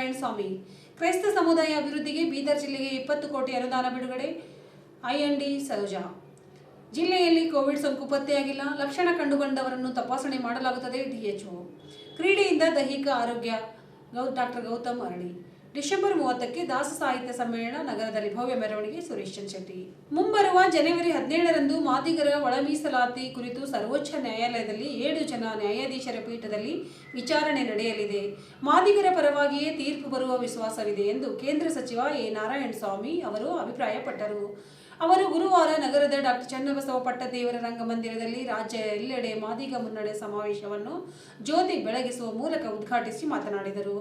ನಾರಾಯಣ ಸ್ವಾಮಿ ಕ್ರೈಸ್ತ ಸಮುದಾಯ ಅಭಿವೃದ್ಧಿಗೆ ಬೀದರ್ ಜಿಲ್ಲೆಗೆ ಇಪ್ಪತ್ತು ಕೋಟಿ ಅನುದಾನ ಬಿಡುಗಡೆ. ಐಎನ್ಡಿ ಸರೋಜಾ. ಜಿಲ್ಲೆಯಲ್ಲಿ ಕೋವಿಡ್ ಸೋಂಕು ಪತ್ತೆಯಾಗಿಲ್ಲ. ಲಕ್ಷಣ ಕಂಡುಬಂದವರನ್ನು ತಪಾಸಣೆ ಮಾಡಲಾಗುತ್ತದೆ ಡಿಎಚ್ಒ. ಕ್ರೀಡೆಯಿಂದ ದೈಹಿಕ ಆರೋಗ್ಯ. ಡಾಕ್ಟರ್ ಗೌತಮ್ ಅರಳಿ. ಡಿಸೆಂಬರ್ ಮೂವತ್ತಕ್ಕೆ ದಾಸ ಸಾಹಿತ್ಯ ಸಮ್ಮೇಳನ ನಗರದಲ್ಲಿ ಭವ್ಯ ಮೆರವಣಿಗೆ ಸುರೇಶ್ ಶೆಟ್ಟಿ. ಮುಂಬರುವ ಜನವರಿ ಹದಿನೇಳರಂದು ಮಾದಿಗರ ಒಳ ಮೀಸಲಾತಿ ಕುರಿತು ಸರ್ವೋಚ್ಚ ನ್ಯಾಯಾಲಯದಲ್ಲಿ ಏಳು ಜನ ನ್ಯಾಯಾಧೀಶರ ಪೀಠದಲ್ಲಿ ವಿಚಾರಣೆ ನಡೆಯಲಿದೆ. ಮಾದಿಗರ ಪರವಾಗಿಯೇ ತೀರ್ಪು ಬರುವ ವಿಶ್ವಾಸವಿದೆ ಎಂದು ಕೇಂದ್ರ ಸಚಿವ ಎ. ನಾರಾಯಣ ಸ್ವಾಮಿ ಅವರು ಅಭಿಪ್ರಾಯಪಟ್ಟರು. ಅವರು ಗುರುವಾರ ನಗರದ ಡಾಕ್ಟರ್ ಚನ್ನಬಸವ ಪಟ್ಟದೇವರ ರಂಗಮಂದಿರದಲ್ಲಿ ರಾಜ್ಯ ಎಲ್ಲೆಡೆ ಮಾದಿಗ ಮುನ್ನಡೆ ಸಮಾವೇಶವನ್ನು ಜ್ಯೋತಿ ಬೆಳಗಿಸುವ ಮೂಲಕ ಉದ್ಘಾಟಿಸಿ ಮಾತನಾಡಿದರು.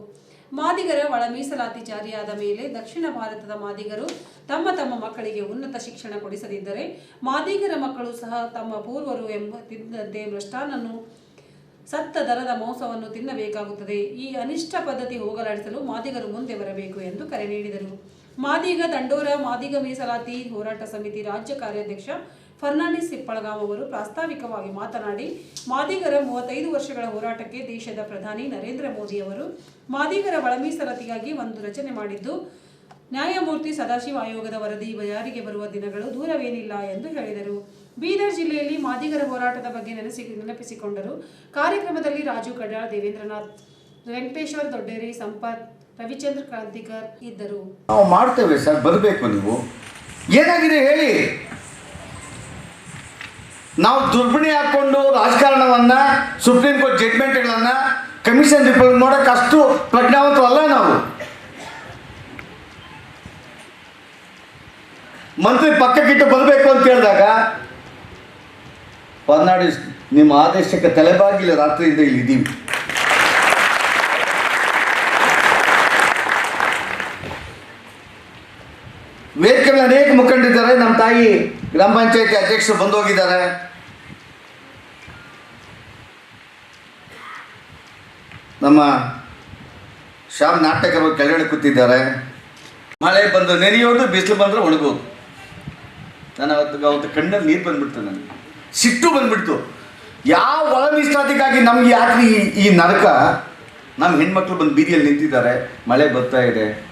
ಮಾದಿಗರ ಒಳ ಮೀಸಲಾತಿ ಜಾರಿಯಾದ ಮೇಲೆ ದಕ್ಷಿಣ ಭಾರತದ ಮಾದಿಗರು ತಮ್ಮ ತಮ್ಮ ಮಕ್ಕಳಿಗೆ ಉನ್ನತ ಶಿಕ್ಷಣ ಕೊಡಿಸದಿದ್ದರೆ ಮಾದಿಗರ ಮಕ್ಕಳು ಸಹ ತಮ್ಮ ಪೂರ್ವರು ಎಂಬ ಭ್ರಷ್ಟಾನನ್ನು ಸತ್ತ ದರದ ಮೋಸವನ್ನು ತಿನ್ನಬೇಕಾಗುತ್ತದೆ. ಈ ಅನಿಷ್ಟ ಪದ್ಧತಿ ಹೋಗಲಾಡಿಸಲು ಮಾದಿಗರು ಮುಂದೆ ಬರಬೇಕು ಎಂದು ಕರೆ ನೀಡಿದರು. ಮಾದಿಗ ದಂಡೋರ ಮಾದಿಗ ಮೀಸಲಾತಿ ಹೋರಾಟ ಸಮಿತಿ ರಾಜ್ಯ ಕಾರ್ಯಾಧ್ಯಕ್ಷ ಫರ್ನಾಂಡಿಸ್ ಸಿಪ್ಪಳಗಾಮ್ ಅವರು ಪ್ರಾಸ್ತಾವಿಕವಾಗಿ ಮಾತನಾಡಿ, ಮಾದಿಗರ ಮೂವತ್ತೈದು ವರ್ಷಗಳ ಹೋರಾಟಕ್ಕೆ ದೇಶದ ಪ್ರಧಾನಿ ನರೇಂದ್ರ ಮೋದಿ ಅವರು ಮಾದಿಗರ ಒಳಮೀಸಲತಿಗಾಗಿ ಒಂದು ರಚನೆ ಮಾಡಿದ್ದು, ನ್ಯಾಯಮೂರ್ತಿ ಸದಾಶಿವ ಆಯೋಗದ ವರದಿ ಜಾರಿಗೆ ಬರುವ ದಿನಗಳು ದೂರವೇನಿಲ್ಲ ಎಂದು ಹೇಳಿದರು. ಬೀದರ್ ಜಿಲ್ಲೆಯಲ್ಲಿ ಮಾದಿಗರ ಹೋರಾಟದ ಬಗ್ಗೆ ನೆನೆಸಿ, ನೆನಪಿಸಿಕೊಂಡರು. ಕಾರ್ಯಕ್ರಮದಲ್ಲಿ ರಾಜು ಕಡಾಳ್, ದೇವೇಂದ್ರನಾಥ್, ವೆಂಕಟೇಶ್ವರ್ ದೊಡ್ಡೇರಿ, ಸಂಪತ್, ರವಿಚಂದ್ರ ಕ್ರಾಂತಿಕರ್ ಇದ್ದರು. ನಾವು ಮಾಡ್ತೇವೆ ಸರ್, ಬರಬೇಕು ನೀವು. ಏನಾಗಿದೆ ಹೇಳಿ. ನಾವು ದುರ್ಬಿಣಿ ಹಾಕೊಂಡು ರಾಜಕಾರಣವನ್ನ ಸುಪ್ರೀಂ ಕೋರ್ಟ್ ಜಡ್ಮೆಂಟ್ಗಳನ್ನ ಕಮಿಷನ್ ರಿಪೋರ್ಟ್ ನೋಡಕ್ಕೆ ಅಷ್ಟು ಪ್ರಜ್ಞಾವಂತವಲ್ಲ ನಾವು. ಮಂತ್ರಿ ಪಕ್ಕಕ್ಕಿಟ್ಟು ಬರಬೇಕು ಅಂತ ಹೇಳಿದಾಗ ಫರ್ನಾಡಿಸ್ ನಿಮ್ಮ ಆದೇಶಕ್ಕೆ ತಲೆಬಾಗಿಲ್ಲ ರಾತ್ರಿಯಿಂದ ಇಲ್ಲಿ ಇದ್ದೀವಿ. ವೇದಿಕೆಗಳ ಅನೇಕ ಮುಖಂಡಿದ್ದಾರೆ ನಮ್ಮ ತಾಯಿ ಗ್ರಾಮ ಪಂಚಾಯತಿ ಅಧ್ಯಕ್ಷರು ಬಂದು ಹೋಗಿದ್ದಾರೆ ನಮ್ಮ ಶ್ಯಾಮ್ ನಾಟಕರು ಕೆಳಗಡೆ ಕೂತಿದ್ದಾರೆ. ಮಳೆ ಬಂದು ನೆನೆಯೋದು, ಬಿಸಿಲು ಬಂದರೆ ಒಣಗೋದು. ನಾನು ಅವತ್ತು ಅವತ್ತು ಕಣ್ಣಲ್ಲಿ ನೀರು ಬಂದ್ಬಿಡ್ತು ನನಗೆ. ಸಿಟ್ಟು ಬಂದ್ಬಿಡ್ತು. ಯಾವ ಒಳ ಮೀಸಲಾತಿಗಾಗಿ ನಮ್ಗೆ ಯಾಕೆ ಈ ನರಕ? ನಮ್ಮ ಹೆಣ್ಮಕ್ಳು ಬಂದು ಬೀದಿಯಲ್ಲಿ ನಿಂತಿದ್ದಾರೆ. ಮಳೆ ಬರ್ತಾ ಇದೆ.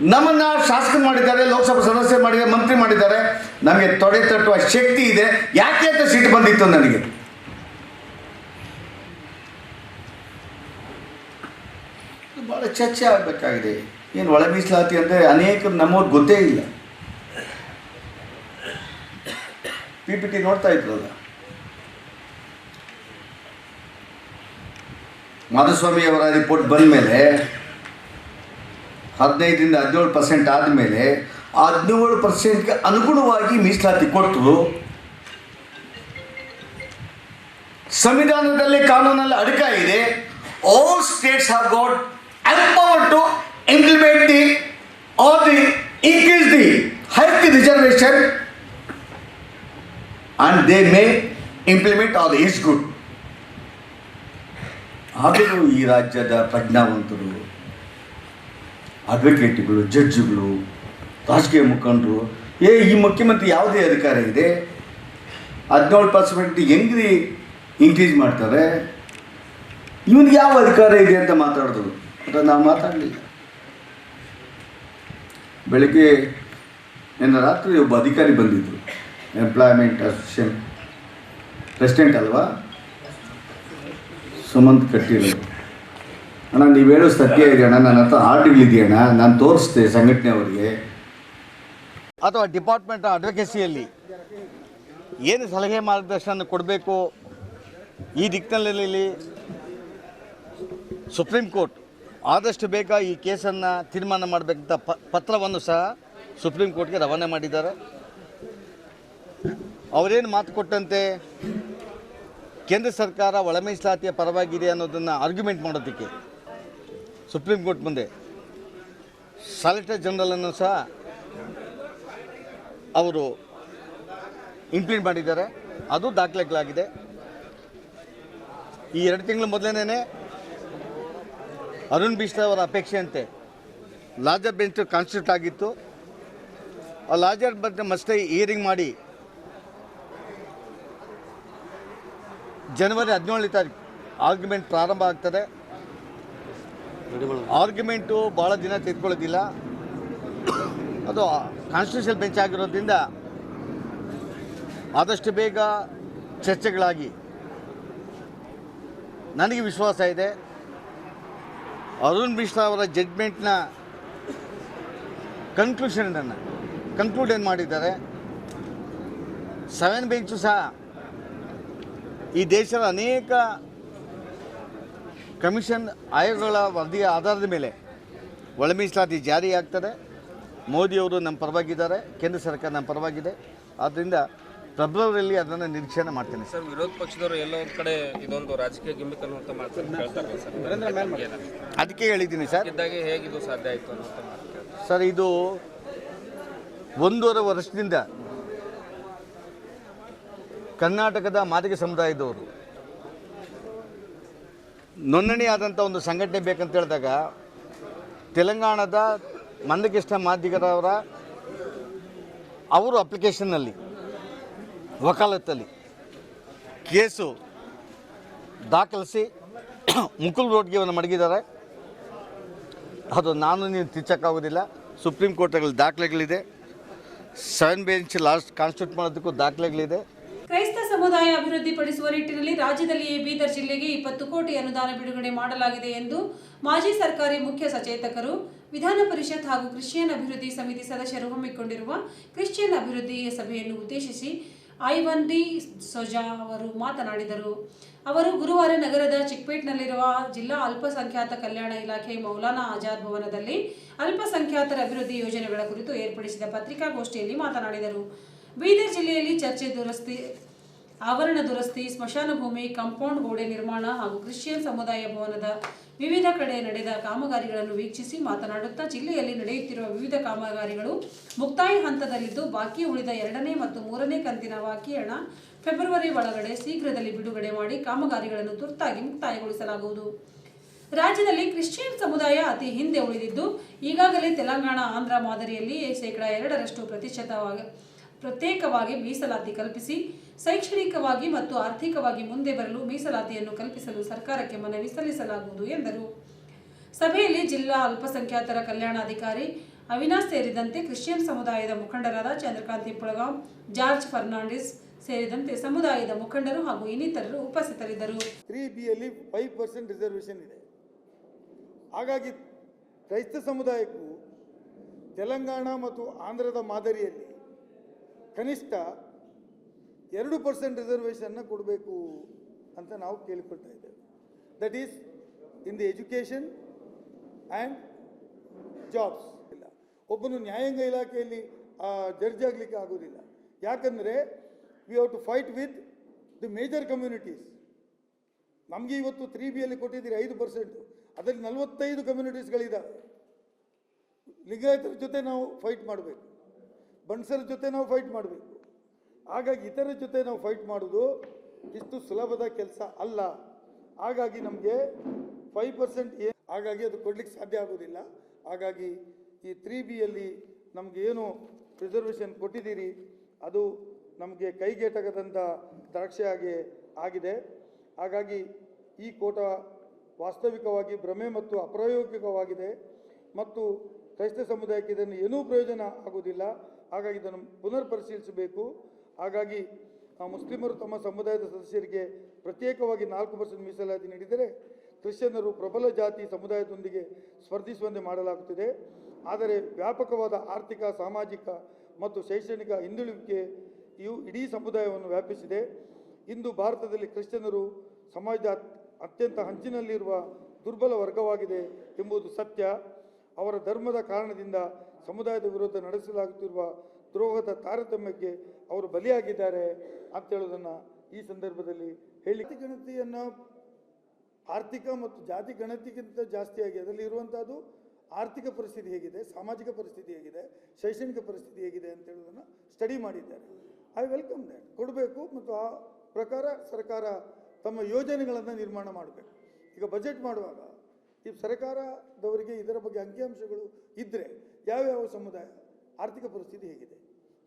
ನಮ್ಮನ್ನ ಶಾಸಕ ಮಾಡಿದ್ದಾರೆ, ಲೋಕಸಭಾ ಸದಸ್ಯ ಮಾಡಿದ್ದಾರೆ, ಮಂತ್ರಿ ಮಾಡಿದ್ದಾರೆ. ನಮಗೆ ತೊಡೆ ತಟ್ಟುವ ಶಕ್ತಿ ಇದೆ. ಯಾಕೆ ಅಂತ ಸಿಟ್ಟು ಬಂದಿತ್ತು ನನಗೆ? ಭಾಳ ಚರ್ಚೆ ಆಗಬೇಕಾಗಿದೆ. ಏನು ಒಳ ಮೀಸಲಾತಿ ಅಂದರೆ ಅನೇಕರು ನಮ್ಮವ್ರು ಗೊತ್ತೇ ಇಲ್ಲ. ಪಿ ಪಿ ಟಿ ನೋಡ್ತಾ ಇದ್ರಲ್ಲ ಮಾಧುಸ್ವಾಮಿಯವರ ರಿಪೋರ್ಟ್ ಬಂದ ಮೇಲೆ ಹದಿನೈದರಿಂದ ಹದಿನೇಳು ಪರ್ಸೆಂಟ್ ಆದಮೇಲೆ ಮೇಲೆ ಹದಿನೇಳು ಪರ್ಸೆಂಟ್ಗೆ ಅನುಗುಣವಾಗಿ ಮೀಸಲಾತಿ ಕೊಟ್ಟರು ಸಂವಿಧಾನದಲ್ಲಿ ಕಾನೂನಲ್ಲಿ ಅಡಕ ಇದೆ. All states have got empower to implement the or the increase the health reservation and and they may implement all good. ಆದರೂ ಈ ರಾಜ್ಯದ ಪ್ರಜ್ಞಾವಂತರು ಅಡ್ವೊಕೇಟ್ಗಳು ಜಡ್ಜ್ಗಳು ರಾಜಕೀಯ ಮುಖಂಡರು, ಏ, ಈ ಮುಖ್ಯಮಂತ್ರಿ ಯಾವುದೇ ಅಧಿಕಾರ ಇದೆ? ಹದಿನೇಳು ಪರ್ಸೆಂಟ್ ಹೆಂಗ್ರಿ ಇನ್ಕ್ರೀಸ್ ಮಾಡ್ತಾರೆ? ಇವನಿಗೆ ಯಾವ ಅಧಿಕಾರ ಇದೆ ಅಂತ ಮಾತಾಡಿದ್ರು ಆದರೆ ನಾವು ಮಾತಾಡಲಿಲ್ಲ. ಬೆಳಗ್ಗೆ ನಿನ್ನ ರಾತ್ರಿ ಒಬ್ಬ ಅಧಿಕಾರಿ ಬಂದಿದ್ದರು ಎಂಪ್ಲಾಯ್ಮೆಂಟ್ ಅಸೋಸಿಯೇಷನ್ ಪ್ರೆಸಿಡೆಂಟ್ ಅಲ್ವಾ? ಸುಮಂತ್ ಕಟ್ಟಿರೋದು ಅಣ್ಣ, ನೀವು ಹೇಳೋ ಸತ್ಯ ಇದೆ ಅಣ್ಣ. ನನ್ನ ಹತ್ರ ಆರ್ಡ್ಗಳಿದೆಯಣ್ಣ ನಾನು ತೋರಿಸ್ದೆ ಸಂಘಟನೆ ಅವರಿಗೆ. ಅಥವಾ ಡಿಪಾರ್ಟ್ಮೆಂಟ್ ಅಡ್ವೊಕೇಸಿಯಲ್ಲಿ ಏನು ಸಲಹೆ ಮಾರ್ಗದರ್ಶನ ಕೊಡಬೇಕು ಈ ದಿಕ್ಕಿನಲ್ಲಿ ಸುಪ್ರೀಂ ಕೋರ್ಟ್ ಆದಷ್ಟು ಬೇಗ ಈ ಕೇಸನ್ನು ತೀರ್ಮಾನ ಮಾಡಬೇಕಂತ ಪತ್ರವನ್ನು ಸಹ ಸುಪ್ರೀಂ ಕೋರ್ಟ್ಗೆ ರವಾನೆ ಮಾಡಿದ್ದಾರೆ. ಅವರೇನು ಮಾತು ಕೊಟ್ಟಂತೆ? ಕೇಂದ್ರ ಸರ್ಕಾರ ಒಳ ಮೀಸಲಾತಿಯ ಪರವಾಗಿದೆ ಅನ್ನೋದನ್ನು ಆರ್ಗ್ಯುಮೆಂಟ್ ಮಾಡೋದಕ್ಕೆ ಸುಪ್ರೀಂ ಕೋರ್ಟ್ ಮುಂದೆ. ಸಾಲಿಟರ್ ಜನರಲನ್ನು ಸಹ ಅವರು ಇಂಪ್ಲಿಮೆಂಟ್ ಮಾಡಿದ್ದಾರೆ. ಅದು ದಾಖಲೆಗಳಾಗಿದೆ. ಈ ಎರಡು ತಿಂಗಳ ಮೊದಲನೇ ಅರುಣ್ ಬಿಸ್ಲಾ ಅವರ ಅಪೇಕ್ಷೆಯಂತೆ. ಲಾಜರ್ ಬೆಂಚ್ ಕಾನ್ಸ್ಟಿಟ್ಯೂಟ್ ಆಗಿತ್ತು. ಆ ಲಾಜರ್ ಬೆಂಚ್ ಮಸ್ಟೇ ಹಿಯರಿಂಗ್ ಮಾಡಿ. ಜನವರಿ ಹದಿನೇಳನೇ ತಾರೀಕು ಆರ್ಗ್ಯುಮೆಂಟ್ ಪ್ರಾರಂಭ ಆಗ್ತದೆ. ಆರ್ಗ್ಯುಮೆಂಟು ಭಾಳ ದಿನ ತೆಗೆದುಕೊಳ್ಳೋದಿಲ್ಲ. ಅದು ಕಾನ್ಸ್ಟಿಟ್ಯೂಷನ್ ಬೆಂಚ್ ಆಗಿರೋದ್ರಿಂದ ಆದಷ್ಟು ಬೇಗ ಚರ್ಚೆಗಳಾಗಿ. ನನಗೆ ವಿಶ್ವಾಸ ಇದೆ. ಅರುಣ್ ಮಿಶ್ರಾ ಅವರ ಜಡ್ಮೆಂಟ್ನ ಕನ್ಕ್ಲೂಷನನ್ನು ಕನ್ಕ್ಲೂಡ್ ಏನು ಮಾಡಿದ್ದಾರೆ? ಸೆವೆನ್ ಬೆಂಚು ಸಹ ಈ ದೇಶದ ಅನೇಕ ಕಮಿಷನ್ ಆಯೋಗಗಳ ವರದಿಯ ಆಧಾರದ ಮೇಲೆ ಒಳ ಮೀಸಲಾತಿ ಜಾರಿಯಾಗ್ತದೆ. ಮೋದಿಯವರು ನಮ್ಮ ಪರವಾಗಿದ್ದಾರೆ. ಕೇಂದ್ರ ಸರ್ಕಾರ ನಮ್ಮ ಪರವಾಗಿದೆ. ಆದ್ದರಿಂದ ಫೆಬ್ರವರಿಯಲ್ಲಿ ಅದನ್ನು ನಿರೀಕ್ಷಣೆ ಮಾಡ್ತೇನೆ. ಸರ್ ವಿರೋಧ ಪಕ್ಷದವರು ಎಲ್ಲೋ ಒಂದು ಕಡೆ ಇದೊಂದು ರಾಜಕೀಯ ಗಿಮಿಕ್ ಅನ್ನುವಂತ ಮಾತನ್ನು ಸರ್. ಅದಕ್ಕೆ ಹೇಳಿದ್ದೀನಿ ಸರ್. ಇದ್ದಾಗೆ ಹೇಗಿದು ಸಾಧ್ಯ ಆಯಿತು ಅನ್ನುವಂತ ಮಾತು ಕೇಳ್ತಾರೆ. ಸರ್ ಇದು ಒಂದೂವರೆ ವರ್ಷದಿಂದ ಕರ್ನಾಟಕದ ಮಾದಿಗ ಸಮುದಾಯದವರು ನೋಂದಣಿ ಆದಂಥ ಒಂದು ಸಂಘಟನೆ ಬೇಕಂತ ಹೇಳಿದಾಗ ತೆಲಂಗಾಣದ ಮಂದಕೃಷ್ಣ ಮಾದಿಗರವರ ಅವರು ಅಪ್ಲಿಕೇಶನ್ನಲ್ಲಿ ವಕಾಲತ್ತಲ್ಲಿ ಕೇಸು ದಾಖಲಿಸಿ ಮುಕುಲ್ ರೋಡ್ಗೆ ಅವನ್ನು ಮಡಗಿದ್ದಾರೆ. ಅದು ನಾನು ನೀನು ತಿಚ್ಚಕ್ಕಾಗೋದಿಲ್ಲ. ಸುಪ್ರೀಂ ಕೋರ್ಟ್ಗಳಲ್ಲಿ ದಾಖಲೆಗಳಿದೆ. ಸೆವೆನ್ ಬೆಂಚ್ ಲಾಸ್ಟ್ ಕಾನ್ಸ್ಟಿಟ್ಯೂಟ್ ಮಾಡೋದಕ್ಕೂ ದಾಖಲೆಗಳಿದೆ. ಕ್ರೈಸ್ತ ಸಮುದಾಯ ಅಭಿವೃದ್ಧಿಪಡಿಸುವ ನಿಟ್ಟಿನಲ್ಲಿ ರಾಜ್ಯದಲ್ಲಿಯೇ ಬೀದರ್ ಜಿಲ್ಲೆಗೆ ಇಪ್ಪತ್ತು ಕೋಟಿ ಅನುದಾನ ಬಿಡುಗಡೆ ಮಾಡಲಾಗಿದೆ ಎಂದು ಮಾಜಿ ಸರ್ಕಾರಿ ಮುಖ್ಯ ಸಚೇತಕರು, ವಿಧಾನ ಪರಿಷತ್ ಹಾಗೂ ಕ್ರಿಶ್ಚಿಯನ್ ಅಭಿವೃದ್ಧಿ ಸಮಿತಿ ಸದಸ್ಯರು ಹಮ್ಮಿಕೊಂಡಿರುವ ಕ್ರಿಶ್ಚಿಯನ್ ಅಭಿವೃದ್ಧಿ ಸಭೆಯನ್ನು ಉದ್ದೇಶಿಸಿ ಐವನ್ ಡಿ ಸೊಜಾ ಅವರು ಮಾತನಾಡಿದರು. ಅವರು ಗುರುವಾರ ನಗರದ ಚಿಕ್ಪೇಟ್ನಲ್ಲಿರುವ ಜಿಲ್ಲಾ ಅಲ್ಪಸಂಖ್ಯಾತ ಕಲ್ಯಾಣ ಇಲಾಖೆ ಮೌಲಾನಾ ಆಜಾದ್ ಭವನದಲ್ಲಿ ಅಲ್ಪಸಂಖ್ಯಾತರ ಅಭಿವೃದ್ಧಿ ಯೋಜನೆಗಳ ಕುರಿತು ಏರ್ಪಡಿಸಿದ ಪತ್ರಿಕಾಗೋಷ್ಠಿಯಲ್ಲಿ ಮಾತನಾಡಿದರು. ಬೀದರ್ ಜಿಲ್ಲೆಯಲ್ಲಿ ಚರ್ಚೆ ದುರಸ್ತಿ ಆವರಣ ದುರಸ್ತಿ ಸ್ಮಶಾನ ಭೂಮಿ ಕಾಂಪೌಂಡ್ ಗೋಡೆ ನಿರ್ಮಾಣ ಹಾಗೂ ಕ್ರಿಶ್ಚಿಯನ್ ಸಮುದಾಯ ಭವನದ ವಿವಿಧ ಕಡೆ ನಡೆದ ಕಾಮಗಾರಿಗಳನ್ನು ವೀಕ್ಷಿಸಿ ಮಾತನಾಡುತ್ತಾ ಜಿಲ್ಲೆಯಲ್ಲಿ ನಡೆಯುತ್ತಿರುವ ವಿವಿಧ ಕಾಮಗಾರಿಗಳು ಮುಕ್ತಾಯ ಹಂತದಲ್ಲಿದ್ದು, ಬಾಕಿ ಉಳಿದ ಎರಡನೇ ಮತ್ತು ಮೂರನೇ ಕಂತಿನ ಬಾಕಿ ಹಣ ಫೆಬ್ರವರಿ ಒಳಗಡೆ ಶೀಘ್ರದಲ್ಲಿ ಬಿಡುಗಡೆ ಮಾಡಿ ಕಾಮಗಾರಿಗಳನ್ನು ತುರ್ತಾಗಿ ಮುಕ್ತಾಯಗೊಳಿಸಲಾಗುವುದು. ರಾಜ್ಯದಲ್ಲಿ ಕ್ರಿಶ್ಚಿಯನ್ ಸಮುದಾಯ ಅತಿ ಹಿಂದೆ ಉಳಿದಿದ್ದು, ಈಗಾಗಲೇ ತೆಲಂಗಾಣ, ಆಂಧ್ರ ಮಾದರಿಯಲ್ಲಿ ಶೇಕಡಾ ಎರಡರಷ್ಟು ಪ್ರತಿಶತವಾಗಿ ಪ್ರತ್ಯೇಕವಾಗಿ ಮೀಸಲಾತಿ ಕಲ್ಪಿಸಿ ಶೈಕ್ಷಣಿಕವಾಗಿ ಮತ್ತು ಆರ್ಥಿಕವಾಗಿ ಮುಂದೆ ಬರಲು ಮೀಸಲಾತಿಯನ್ನು ಕಲ್ಪಿಸಲು ಸರ್ಕಾರಕ್ಕೆ ಮನವಿ ಸಲ್ಲಿಸಲಾಗುವುದು ಎಂದರು. ಸಭೆಯಲ್ಲಿ ಜಿಲ್ಲಾ ಅಲ್ಪಸಂಖ್ಯಾತರ ಕಲ್ಯಾಣಾಧಿಕಾರಿ ಅವಿನಾಶ್ ಸೇರಿದಂತೆ ಕ್ರಿಶ್ಚಿಯನ್ ಸಮುದಾಯದ ಮುಖಂಡರಾದ ಚಂದ್ರಕಾಂತಿ ಪುಳಗಾಂ ಜಾರ್ಜ್ ಫರ್ನಾಂಡಿಸ್ ಸೇರಿದಂತೆ ಸಮುದಾಯದ ಮುಖಂಡರು ಹಾಗೂ ಇನ್ನಿತರರು ಉಪಸ್ಥಿತರಿದ್ದರು. ತ್ರೀ ಬಿಯಲ್ಲಿ ಫೈವ್ ಪರ್ಸೆಂಟ್ ರಿಸರ್ವೇಷನ್ ಇದೆ. ಹಾಗಾಗಿ ಕ್ರೈಸ್ತ ಸಮುದಾಯಕ್ಕೂ ತೆಲಂಗಾಣ ಮತ್ತು ಆಂಧ್ರದ ಮಾದರಿಯಲ್ಲಿ ಕನಿಷ್ಠ ಎರಡು ಪರ್ಸೆಂಟ್ ರಿಸರ್ವೇಷನ್ನ ಕೊಡಬೇಕು ಅಂತ ನಾವು ಕೇಳಿಕೊಳ್ತಾ ಇದ್ದೇವೆ. That is in the education and jobs ಇಲ್ಲ. ಒಬ್ಬನು ನ್ಯಾಯಾಂಗ ಇಲಾಖೆಯಲ್ಲಿ ಜಡ್ಜ್ ಆಗಲಿಕ್ಕೆ ಆಗೋದಿಲ್ಲ. ಯಾಕಂದರೆ we have to fight with the major communities ನಮಗೆ ಇವತ್ತು ತ್ರೀ ಬಿಯಲ್ಲಿ ಕೊಟ್ಟಿದ್ದೀರಿ ಐದು ಪರ್ಸೆಂಟು ಅದರಲ್ಲಿ ನಲವತ್ತೈದು ಕಮ್ಯುನಿಟೀಸ್ಗಳಿದ್ದಾವೆ ಲಿಂಗಾಯತರ ಜೊತೆ ನಾವು ಫೈಟ್ ಮಾಡಬೇಕು. ಬಣ್ಸರ ಜೊತೆ ನಾವು ಫೈಟ್ ಮಾಡಬೇಕು. ಹಾಗಾಗಿ ಇತರ ಜೊತೆ ನಾವು ಫೈಟ್ ಮಾಡೋದು ಇಷ್ಟು ಸುಲಭದ ಕೆಲಸ ಅಲ್ಲ. ಹಾಗಾಗಿ ನಮಗೆ ಫೈವ್ ಪರ್ಸೆಂಟ್ ಏನು ಹಾಗಾಗಿ ಅದು ಕೊಡ್ಲಿಕ್ಕೆ ಸಾಧ್ಯ ಆಗೋದಿಲ್ಲ ಹಾಗಾಗಿ ಈ ತ್ರೀ ಬಿಯಲ್ಲಿ ಏನು ರಿಸರ್ವೇಷನ್ ಕೊಟ್ಟಿದ್ದೀರಿ, ಅದು ನಮಗೆ ಕೈಗೆಟಕದಂಥ ದ್ರಾಕ್ಷಿಯಾಗಿ ಆಗಿದೆ. ಹಾಗಾಗಿ ಈ ಕೋಟ ವಾಸ್ತವಿಕವಾಗಿ ಭ್ರಮೆ ಮತ್ತು ಅಪ್ರಾಯೋಗಿಕವಾಗಿದೆ. ಮತ್ತು ಕ್ರೈಸ್ತ ಸಮುದಾಯಕ್ಕೆ ಇದನ್ನು ಏನೂ ಪ್ರಯೋಜನ ಆಗುವುದಿಲ್ಲ. ಹಾಗಾಗಿ ಇದನ್ನು ಪುನರ್ ಪರಿಶೀಲಿಸಬೇಕು ಹಾಗಾಗಿ ಮುಸ್ಲಿಮರು ತಮ್ಮ ಸಮುದಾಯದ ಸದಸ್ಯರಿಗೆ ಪ್ರತ್ಯೇಕವಾಗಿ ನಾಲ್ಕು ಪರ್ಸೆಂಟ್ ಮೀಸಲಾತಿ ನೀಡಿದರೆ ಕ್ರಿಶ್ಚಿಯನ್ನರು ಪ್ರಬಲ ಜಾತಿ ಸಮುದಾಯದೊಂದಿಗೆ ಸ್ಪರ್ಧಿಸುವಂತೆ ಮಾಡಲಾಗುತ್ತಿದೆ. ಆದರೆ ವ್ಯಾಪಕವಾದ ಆರ್ಥಿಕ, ಸಾಮಾಜಿಕ ಮತ್ತು ಶೈಕ್ಷಣಿಕ ಹಿಂದುಳಿಕೆ ಇವು ಇಡೀ ಸಮುದಾಯವನ್ನು ವ್ಯಾಪಿಸಿದೆ. ಇಂದು ಭಾರತದಲ್ಲಿ ಕ್ರಿಶ್ಚಿಯನ್ನರು ಸಮಾಜದ ಅತ್- ಅತ್ಯಂತ ಹಂಚಿನಲ್ಲಿರುವ ದುರ್ಬಲ ವರ್ಗವಾಗಿದೆ ಎಂಬುದು ಸತ್ಯ. ಅವರ ಧರ್ಮದ ಕಾರಣದಿಂದ ಸಮುದಾಯದ ವಿರುದ್ಧ ನಡೆಸಲಾಗುತ್ತಿರುವ ದ್ರೋಹದ ತಾರತಮ್ಯಕ್ಕೆ ಅವರು ಬಲಿಯಾಗಿದ್ದಾರೆ ಅಂತ ಹೇಳೋದನ್ನು ಈ ಸಂದರ್ಭದಲ್ಲಿ ಹೇಳಿ ಗಣತಿಯನ್ನು ಆರ್ಥಿಕ ಮತ್ತು ಜಾತಿ ಗಣತಿಗಿಂತ ಜಾಸ್ತಿಯಾಗಿ ಅದರಲ್ಲಿ ಇರುವಂಥದ್ದು ಆರ್ಥಿಕ ಪರಿಸ್ಥಿತಿ ಹೇಗಿದೆ, ಸಾಮಾಜಿಕ ಪರಿಸ್ಥಿತಿ ಹೇಗಿದೆ, ಶೈಕ್ಷಣಿಕ ಪರಿಸ್ಥಿತಿ ಹೇಗಿದೆ ಅಂತ ಹೇಳೋದನ್ನು ಸ್ಟಡಿ ಮಾಡಿದ್ದಾರೆ. ಐ ವೆಲ್ಕಮ್ ದ್ಯಾಟ್ ಕೊಡಬೇಕು ಮತ್ತು ಆ ಪ್ರಕಾರ ಸರ್ಕಾರ ತಮ್ಮ ಯೋಜನೆಗಳನ್ನು ನಿರ್ಮಾಣ ಮಾಡಬೇಕು. ಈಗ ಬಜೆಟ್ ಮಾಡುವಾಗ ಈ ಸರ್ಕಾರದವರಿಗೆ ಇದರ ಬಗ್ಗೆ ಅಂಕಿಅಂಶಗಳು ಇದ್ದರೆ ಯಾವ್ಯಾವ ಸಮುದಾಯ, ಆರ್ಥಿಕ ಪರಿಸ್ಥಿತಿ ಹೇಗಿದೆ?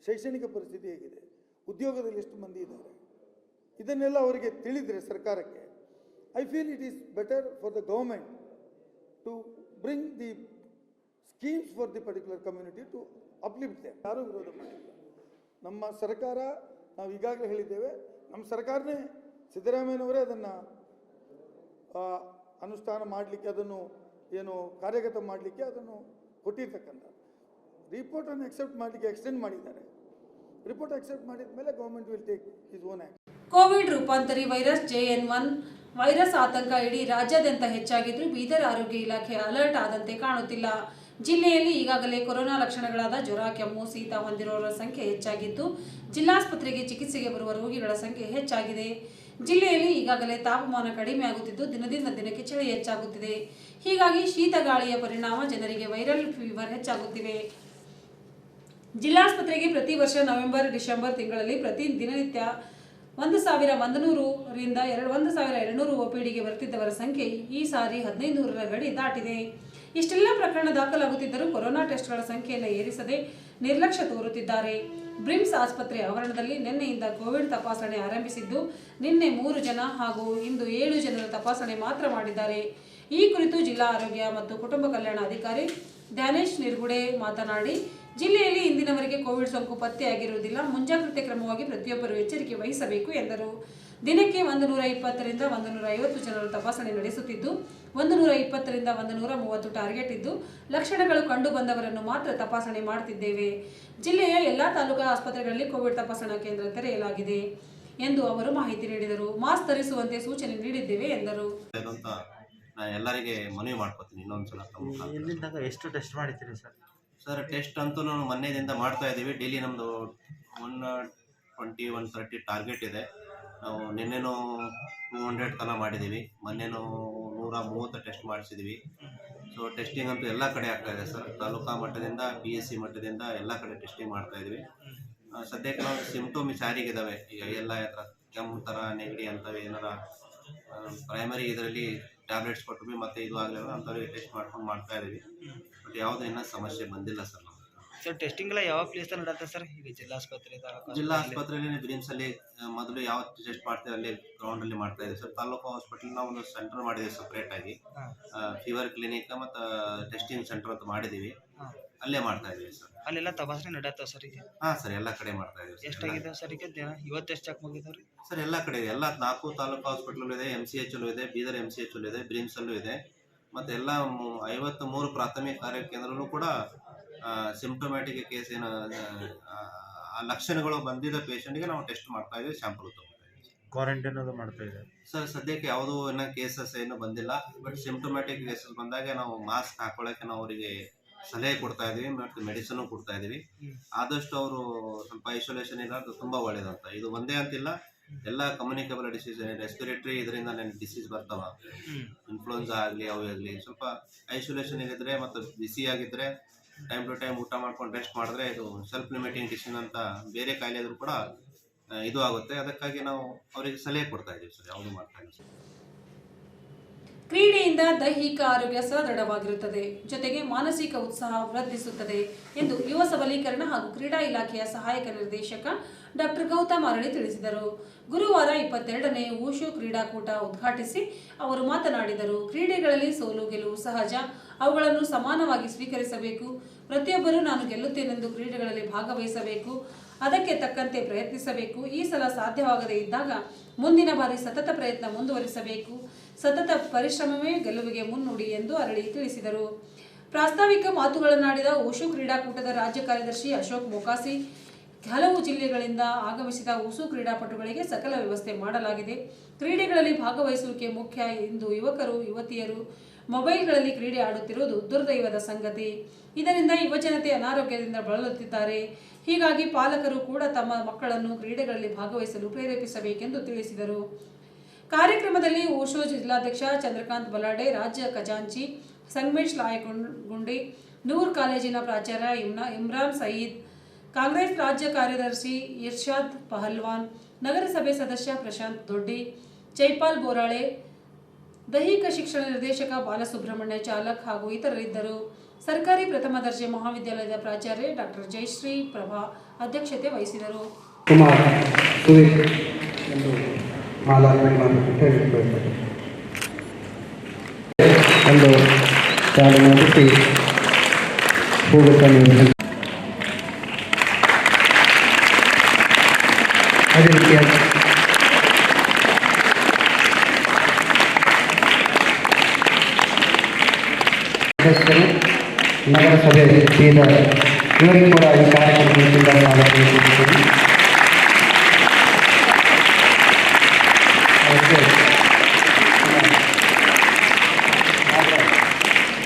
ಶೈಕ್ಷಣಿಕ ಪರಿಸ್ಥಿತಿ ಹೇಗಿದೆ? ಉದ್ಯೋಗದಲ್ಲಿ ಎಷ್ಟು ಮಂದಿ ಇದ್ದಾರೆ? ಇದನ್ನೆಲ್ಲ ಅವರಿಗೆ ತಿಳಿದರೆ ಸರ್ಕಾರಕ್ಕೆ I feel it is better for the government to bring the schemes for the particular community to uplift ಯಾರು ವಿರೋಧ ಮಾಡಿಲ್ಲ? ನಮ್ಮ ಸರ್ಕಾರ, ನಾವು ಈಗಾಗಲೇ ಹೇಳಿದ್ದೇವೆ, ನಮ್ಮ ಸರ್ಕಾರನೇ ಸಿದ್ದರಾಮಯ್ಯನವರೇ ಅದನ್ನು ಅನುಷ್ಠಾನ ಮಾಡಲಿಕ್ಕೆ, ಅದನ್ನು ಏನು ಕಾರ್ಯಗತ ಮಾಡಲಿಕ್ಕೆ ಅದನ್ನು ಕೊಟ್ಟಿರ್ತಕ್ಕಂಥ ರಿಪೋರ್ಟನ್ನು ಎಕ್ಸೆಪ್ಟ್ ಮಾಡಲಿಕ್ಕೆ ಎಕ್ಸ್ಟೆಂಡ್ ಮಾಡಿದ್ದಾರೆ. ರಿಪೋರ್ಟ್ ಅಕ್ಸೆಪ್ಟ್ ಮಾಡಿದ ಮೇಲೆ government will take his own act COVID ರೂಪಾಂತರಿ virus JN one virus ಆತಂಕ ಇಡೀ ರಾಜ್ಯಾದ್ಯಂತ ಹೆಚ್ಚಾಗಿದ್ದು ಬೀದರ್ ಆರೋಗ್ಯ ಇಲಾಖೆ ಅಲರ್ಟ್ ಆದಂತೆ ಕಾಣುತ್ತಿಲ್ಲ. ಜಿಲ್ಲೆಯಲ್ಲಿ ಈಗಾಗಲೇ ಕೊರೋನಾ ಲಕ್ಷಣಗಳಾದ ಜ್ವರ, ಕೆಮ್ಮು ಸೀತ ಹೊಂದಿರುವವರ ಸಂಖ್ಯೆ ಹೆಚ್ಚಾಗಿದ್ದು ಜಿಲ್ಲಾಸ್ಪತ್ರೆಗೆ ಚಿಕಿತ್ಸೆಗೆ ಬರುವ ರೋಗಿಗಳ ಸಂಖ್ಯೆ ಹೆಚ್ಚಾಗಿದೆ. ಜಿಲ್ಲೆಯಲ್ಲಿ ಈಗಾಗಲೇ ತಾಪಮಾನ ಕಡಿಮೆ ಆಗುತ್ತಿದ್ದು ದಿನದಿಂದ ದಿನಕ್ಕೆ ಚಳಿ ಹೆಚ್ಚಾಗುತ್ತಿದೆ. ಹೀಗಾಗಿ ಶೀತ ಗಾಳಿಯ ಪರಿಣಾಮ ಜನರಿಗೆ ವೈರಲ್ ಫೀವರ್ ಹೆಚ್ಚಾಗುತ್ತಿವೆ ಜಿಲ್ಲಾಸ್ಪತ್ರೆಗೆ ಪ್ರತಿ ವರ್ಷ ನವೆಂಬರ್, ಡಿಸೆಂಬರ್ ತಿಂಗಳಲ್ಲಿ ಪ್ರತಿ ದಿನನಿತ್ಯ ಒಂದು ಸಾವಿರ ಒಂದು ನೂರರಿಂದ ಎರಡು, ಒಂದು ಸಾವಿರ ಎರಡುನೂರು ಒ ಪಿ ಡಿಗೆ ಬರ್ತಿದ್ದವರ ಸಂಖ್ಯೆ ಈ ಸಾರಿ ಹದಿನೈದು ನೂರರ ಗಡಿ ದಾಟಿದೆ. ಇಷ್ಟೆಲ್ಲ ಪ್ರಕರಣ ದಾಖಲಾಗುತ್ತಿದ್ದರೂ ಕೊರೋನಾ ಟೆಸ್ಟ್ಗಳ ಸಂಖ್ಯೆಯನ್ನು ಏರಿಸದೆ ನಿರ್ಲಕ್ಷ್ಯ ತೋರುತ್ತಿದ್ದಾರೆ. ಬ್ರಿಮ್ಸ್ ಆಸ್ಪತ್ರೆ ಆವರಣದಲ್ಲಿ ನಿನ್ನೆಯಿಂದ ಕೋವಿಡ್ ತಪಾಸಣೆ ಆರಂಭಿಸಿದ್ದು, ನಿನ್ನೆ ಮೂರು ಜನ ಹಾಗೂ ಇಂದು ಏಳು ಜನರ ತಪಾಸಣೆ ಮಾತ್ರ ಮಾಡಿದ್ದಾರೆ. ಈ ಕುರಿತು ಜಿಲ್ಲಾ ಆರೋಗ್ಯ ಮತ್ತು ಕುಟುಂಬ ಕಲ್ಯಾಣ ಅಧಿಕಾರಿ ಧ್ಯಾನೇಶ್ ನಿರ್ಗುಡೆ ಮಾತನಾಡಿ ಜಿಲ್ಲೆಯಲ್ಲಿ ಇಂದಿನವರೆಗೆ ಕೋವಿಡ್ ಸೋಂಕು ಪತ್ತೆಯಾಗಿರುವುದಿಲ್ಲ. ಮುಂಜಾಗ್ರತೆ ಕ್ರಮವಾಗಿ ಪ್ರತಿಯೊಬ್ಬರು ಎಚ್ಚರಿಕೆ ವಹಿಸಬೇಕು ಎಂದರು. ದಿನಕ್ಕೆ ಒಂದು ನೂರ ಇಪ್ಪತ್ತರಿಂದ ಒಂದು ನೂರ ಐವತ್ತು ಜನರು ತಪಾಸಣೆ ನಡೆಸುತ್ತಿದ್ದು ಒಂದು ನೂರ ಇಪ್ಪತ್ತರಿಂದ ಒಂದು ನೂರ ಮೂವತ್ತು ಟಾರ್ಗೆಟ್ ಇದ್ದು ಲಕ್ಷಣಗಳು ಕಂಡು ಬಂದವರನ್ನು ಮಾತ್ರ ತಪಾಸಣೆ ಮಾಡುತ್ತಿದ್ದೇವೆ. ಜಿಲ್ಲೆಯ ಎಲ್ಲಾ ತಾಲೂಕಾ ಆಸ್ಪತ್ರೆಗಳಲ್ಲಿ ಕೋವಿಡ್ ತಪಾಸಣಾ ಕೇಂದ್ರ ತೆರೆಯಲಾಗಿದೆ ಎಂದು ಅವರು ಮಾಹಿತಿ ನೀಡಿದರು. ಮಾಸ್ಕ್ ಧರಿಸುವಂತೆ ಸೂಚನೆ ನೀಡಿದ್ದೇವೆ ಎಂದರು. ಎಲ್ಲರಿಗೆ ಮನವಿ ಮಾಡ್ಕೊತೀನಿ ಇನ್ನೊಂದ್ಸಲ ಎಷ್ಟು ಟೆಸ್ಟ್ ಮಾಡಿದ್ದೀರಿ ಸರ್? ಸರ್, ಟೆಸ್ಟ್ ಅಂತೂ ನಾವು ಮೊನ್ನೆದಿಂದ ಮಾಡ್ತಾ ಇದ್ದೀವಿ ಡೈಲಿ ನಮ್ಮದು one twenty, one thirty target ಇದೆ. ನಾವು ನಿನ್ನೆನೂ ಟೂ ಹಂಡ್ರೆಡ್ ತನಕ ಮಾಡಿದ್ದೀವಿ ಮೊನ್ನೆನೂ ನೂರ ಮೂವತ್ತು ಟೆಸ್ಟ್ ಮಾಡಿಸಿದ್ವಿ. ಸೊ ಟೆಸ್ಟಿಂಗ್ ಅಂತೂ ಎಲ್ಲ ಕಡೆ ಆಗ್ತಾ ಇದೆ ಸರ್. ತಾಲೂಕಾ ಮಟ್ಟದಿಂದ ಪಿ ಎಸ್ ಸಿ ಮಟ್ಟದಿಂದ ಎಲ್ಲ ಕಡೆ ಟೆಸ್ಟಿಂಗ್ ಮಾಡ್ತಾ ಇದ್ವಿ. ಸದ್ಯಕ್ಕೆ ನಾವು ಸಿಂಪ್ಟೋಮ್ಸ್ ಯಾರಿಗಿದ್ದಾವೆ ಈಗ ಎಲ್ಲ ಥರ ಕೆಮ್ಮು ಥರ ನೆಗಡಿ ಅಂತವೆ ಏನಾರ ಪ್ರೈಮರಿ ಇದರಲ್ಲಿ ಟ್ಯಾಬ್ಲೆಟ್ಸ್ ಕೊಟ್ಟು ಮತ್ತೆ ಇದು ಆಗಲಿಲ್ಲ ಅಂಥವ್ರಿಗೆ ಟೆಸ್ಟ್ ಮಾಡ್ಕೊಂಡು ಮಾಡ್ತಾ ಇದ್ದೀವಿ ಬಟ್ ಯಾವುದೇ ಇನ್ನೂ ಸಮಸ್ಯೆ ಬಂದಿಲ್ಲ ಸರ್ ನಮಗೆ ಸರ್ ಟೆಸ್ಟಿಂಗ್ ಎಲ್ಲ ಯಾವ ಪ್ಲೇಸ್ ನಡೆಯುತ್ತೆ ಸರ್ ಈಗ ಜಿಲ್ಲಾ ಆಸ್ಪತ್ರೆ ಜಿಲ್ಲಾ ಆಸ್ಪತ್ರೆ? ಆಸ್ಪತ್ರೆಯಲ್ಲಿ ಅಲ್ಲಿ ಮೊದಲು ಯಾವ ಟೆಸ್ಟ್ ಮಾಡ್ತೀವಿ ಅಲ್ಲಿ ಗ್ರೌಂಡ್ ಅಲ್ಲಿ ಮಾಡ್ತಾ ಇದ್ದೀವಿ ಸರ್ ತಾಲೂಕು ಹಾಸ್ಪಿಟಲ್ ನಾವು ಒಂದು ಸೆಂಟರ್ ಮಾಡಿದೀವಿ ಸಪ್ರೇಟ್ ಆಗಿ ಹಾ. ಫೀವರ್ ಕ್ಲಿನಿಕ್ ಮತ್ತು ಟೆಸ್ಟಿಂಗ್ ಸೆಂಟರ್ ಅಂತ ಮಾಡಿದ್ದೀವಿ ಹಾ. ಅಲ್ಲೇ ಮಾಡ್ತಾ ಇದೀವಿ ಸರ್. ಅಲ್ಲೆಲ್ಲ ತಪಾಸಣೆ ನಡೆಯುತ್ತೆ ಸರ್ ಈಗ? ಹಾಂ ಸರ್ ಎಲ್ಲ ಕಡೆ ಮಾಡ್ತಾ ಇದೀವಿ ಸರ್. ಎಷ್ಟಾಗಿದೆ ಸರ್ ಈಗ ದಿನ? ಇವತ್ತು ಎಷ್ಟು ಚೆಕ್ ಮುಗಿದಾವೆ ರೀ ಸರ್ ಎಲ್ಲ ಕಡೆ ಇದೆ. ಎಲ್ಲ ನಾಲ್ಕು ತಾಲೂಕು ಹಾಸ್ಪಿಟಲ್ ಇದೆ ಎಂ ಸಿ ಎಚ್ ಅಲ್ಲೂ ಇದೆ ಬೀದರ್ ಎಂ ಸಿ ಎಚ್ ಅಲ್ಲೂ ಇದೆ ಬ್ರಿಮ್ಸ್ ಅಲ್ಲೂ ಇದೆ. ಮತ್ತು ಎಲ್ಲ ಮೂ- ಐವತ್ತು ಮೂರು ಪ್ರಾಥಮಿಕ ಆರೋಗ್ಯ ಕೇಂದ್ರಲ್ಲೂ ಕೂಡ ಸಿಂಪ್ಟೊಮ್ಯಾಟಿಕ್ ಕೇಸ್ ಏನು ಆ, ಆ ಲಕ್ಷಣಗಳು ಬಂದಿದ್ದ ಪೇಷಂಟ್ಗೆ ನಾವು ಟೆಸ್ಟ್ ಮಾಡ್ತಾ ಇದೀವಿ ಸ್ಯಾಂಪಲ್ ತಗೊಳ್ತಾ ಇದ್ದೀವಿ ಕ್ವಾರಂಟೈನ್ ಅದು ಮಾಡ್ತಾ ಇದೆ ಸರ್ ಸದ್ಯಕ್ಕೆ ಯಾವುದೂ ಇನ್ನೂ ಕೇಸಸ್ ಏನು ಬಂದಿಲ್ಲ. ಬಟ್ ಸಿಂಪ್ಟೊಮ್ಯಾಟಿಕ್ ಕೇಸಸ್ ಬಂದಾಗ ನಾವು ಮಾಸ್ಕ್ ಹಾಕೊಳ್ಳೋಕೆ ನಾವು ಅವರಿಗೆ ಸಲಹೆ ಕೊಡ್ತಾ ಇದೀವಿ ಮತ್ತು ಮೆಡಿಸನ್ ಕೊಡ್ತಾ ಇದೀವಿ. ಆದಷ್ಟು ಅವರು ಸ್ವಲ್ಪ ಐಸೋಲೇಷನ್ ಇರೋದು ತುಂಬಾ ಒಳ್ಳೇದಂತ. ಇದು ಒಂದೇ ಅಂತಿಲ್ಲ ಎಲ್ಲ ಕಮ್ಯುನಿಕೇಬಲ್ ಡಿಸೀಸ್ ರೆಸ್ಪಿರೇಟರಿ ಇದರಿಂದ ನನಗೆ ಡಿಸೀಸ್ ಬರ್ತಾವ ಇನ್ಫ್ಲೂಯೆನ್ಸಾ ಆಗಲಿ ಅವು ಆಗಲಿ ಸ್ವಲ್ಪ ಐಸೋಲೇಷನ್ ಇದ್ರೆ ಮತ್ತು ಬಿಸಿಯಾಗಿದ್ದರೆ ಟೈಮ್ ಟು ಟೈಮ್ ಊಟ ಮಾಡ್ಕೊಂಡು ರೆಸ್ಟ್ ಮಾಡಿದ್ರೆ ಇದು ಸೆಲ್ಫ್ ಲಿಮಿಟಿಂಗ್ ಡಿಸೀಸ್ ಅಂತ ಬೇರೆ ಕಾಯಿಲೆ ಇದ್ರೂ ಕೂಡ ಇದು ಆಗುತ್ತೆ. ಅದಕ್ಕಾಗಿ ನಾವು ಅವರಿಗೆ ಸಲಹೆ ಕೊಡ್ತಾ ಇದ್ದೀವಿ ಸರ್ ಯಾವುದು ಮಾಡ್ತಾ ಇದ್ದೀವಿ ಸರ್. ಕ್ರೀಡೆಯಿಂದ ದೈಹಿಕ ಆರೋಗ್ಯ ಸದೃಢವಾಗಿರುತ್ತದೆ. ಜೊತೆಗೆ ಮಾನಸಿಕ ಉತ್ಸಾಹ ವೃದ್ಧಿಸುತ್ತದೆ ಎಂದು ಯುವ ಸಬಲೀಕರಣ ಹಾಗೂ ಕ್ರೀಡಾ ಇಲಾಖೆಯ ಸಹಾಯಕ ನಿರ್ದೇಶಕ ಡಾಕ್ಟರ್ ಗೌತಮ್ ಅರಳಿ ತಿಳಿಸಿದರು. ಗುರುವಾರ ಇಪ್ಪತ್ತೆರಡನೇ ಊಶು ಕ್ರೀಡಾಕೂಟ ಉದ್ಘಾಟಿಸಿ ಅವರು ಮಾತನಾಡಿದರು. ಕ್ರೀಡೆಗಳಲ್ಲಿ ಸೋಲು ಗೆಲುವು ಸಹಜ. ಅವುಗಳನ್ನು ಸಮಾನವಾಗಿ ಸ್ವೀಕರಿಸಬೇಕು. ಪ್ರತಿಯೊಬ್ಬರೂ ನಾನು ಗೆಲ್ಲುತ್ತೇನೆಂದು ಕ್ರೀಡೆಗಳಲ್ಲಿ ಭಾಗವಹಿಸಬೇಕು. ಅದಕ್ಕೆ ತಕ್ಕಂತೆ ಪ್ರಯತ್ನಿಸಬೇಕು. ಈ ಸಲ ಸಾಧ್ಯವಾಗದೇ ಇದ್ದಾಗ ಮುಂದಿನ ಬಾರಿ ಸತತ ಪ್ರಯತ್ನ ಮುಂದುವರಿಸಬೇಕು. ಸತತ ಪರಿಶ್ರಮವೇ ಗೆಲುವಿಗೆ ಮುನ್ನುಡಿ ಎಂದು ಅರಳಿ ತಿಳಿಸಿದರು. ಪ್ರಾಸ್ತಾವಿಕ ಮಾತುಗಳನ್ನಾಡಿದ ಓಶು ಕ್ರೀಡಾಕೂಟದ ರಾಜ್ಯ ಕಾರ್ಯದರ್ಶಿ ಅಶೋಕ್ ಮೊಕಾಸಿ, ಹಲವು ಜಿಲ್ಲೆಗಳಿಂದ ಆಗಮಿಸಿದ ಉಸು ಕ್ರೀಡಾಪಟುಗಳಿಗೆ ಸಕಲ ವ್ಯವಸ್ಥೆ ಮಾಡಲಾಗಿದೆ. ಕ್ರೀಡೆಗಳಲ್ಲಿ ಭಾಗವಹಿಸುವಿಕೆ ಮುಖ್ಯ ಎಂದು ಯುವಕರು, ಯುವತಿಯರು ಮೊಬೈಲ್ಗಳಲ್ಲಿ ಕ್ರೀಡೆ ಆಡುತ್ತಿರುವುದು ದುರ್ದೈವದ ಸಂಗತಿ. ಇದರಿಂದ ಯುವಜನತೆ ಅನಾರೋಗ್ಯದಿಂದ ಬಳಲುತ್ತಿದ್ದಾರೆ. ಹೀಗಾಗಿ ಪಾಲಕರು ಕೂಡ ತಮ್ಮ ಮಕ್ಕಳನ್ನು ಕ್ರೀಡೆಗಳಲ್ಲಿ ಭಾಗವಹಿಸಲು ಪ್ರೇರೇಪಿಸಬೇಕೆಂದು ತಿಳಿಸಿದರು. ಕಾರ್ಯಕ್ರಮದಲ್ಲಿ ಓಶೋ ಜಿಲ್ಲಾಧ್ಯಕ್ಷ ಚಂದ್ರಕಾಂತ್ ಬಲಾಡೆ, ರಾಜ್ಯ ಖಜಾಂಚಿ ಸಂಗಮೇಶ್ ಲಾಯಗುಂಡಿ ನೂರ್ ಕಾಲೇಜಿನ ಪ್ರಾಚಾರ್ಯ ಇಮ್ನಾ ಇಮ್ರಾನ್ ಸಯೀದ್, ಕಾಂಗ್ರೆಸ್ ರಾಜ್ಯ ಕಾರ್ಯದರ್ಶಿ ಇರ್ಷಾದ್ ಪಹಲ್ವಾನ್, ನಗರಸಭೆ ಸದಸ್ಯ ಪ್ರಶಾಂತ್ ದೊಡ್ಡಿ ಜೈಪಾಲ್ ಬೋರಾಳೆ, ದೈಹಿಕ ಶಿಕ್ಷಣ ನಿರ್ದೇಶಕ ಬಾಲಸುಬ್ರಹ್ಮಣ್ಯ ಚಾಲಕ್ ಹಾಗೂ ಇತರರಿದ್ದರು. ಸರ್ಕಾರಿ ಪ್ರಥಮ ದರ್ಜೆ ಮಹಾವಿದ್ಯಾಲಯದ ಪ್ರಾಚಾರ್ಯ ಡಾಕ್ಟರ್ ಜಯಶ್ರೀ ಪ್ರಭಾ ಅಧ್ಯಕ್ಷತೆ ವಹಿಸಿದರು. ಮಾಲಾರ್ಪಣೆ ಮಾಡಬೇಕಂತ ಹೇಳಿಕೊಳ್ತಾರೆ ಒಂದು ಚಾಲನೆ ಬಿಟ್ಟು ಹೋಗುತ್ತಾನೆ ಅದೇ ರೀತಿಯಾಗಿ ಸದಸ್ಯರು ನಗರಸಭೆ ಬೀದರ್ ಇವರಿಗೂ ಕೂಡ ಈ ಕಾರ್ಯಕ್ರಮದಿಂದ